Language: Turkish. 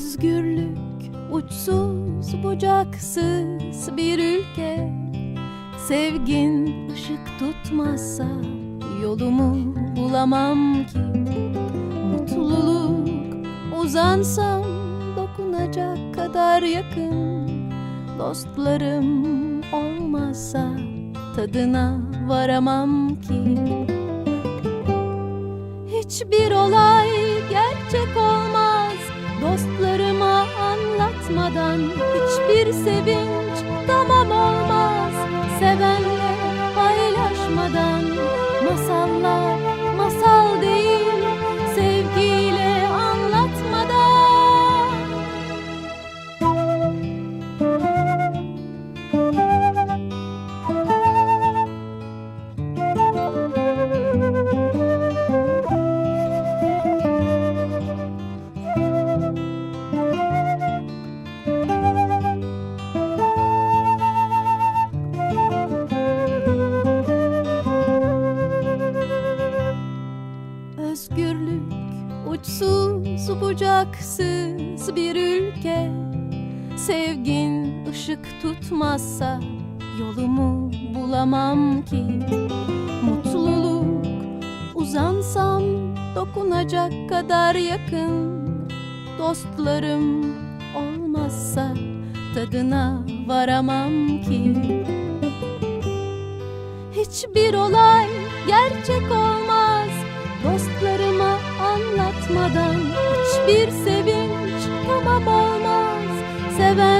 Özgürlük uçsuz bucaksız bir ülke. Sevgin ışık tutmazsa yolumu bulamam ki. Mutluluk uzansam dokunacak kadar yakın. Dostlarım olmazsa tadına varamam ki. Hiçbir olay gerçek sevinç tamam olmaz uçsuz bucaksız bir ülke. Sevgin ışık tutmazsa yolumu bulamam ki. Mutluluk uzansam dokunacak kadar yakın. Dostlarım olmazsa tadına varamam ki. Hiçbir olay gerçek olmaz. Dostlarıma Kavuşmadan hiçbir sevinç tamam olmaz. Seven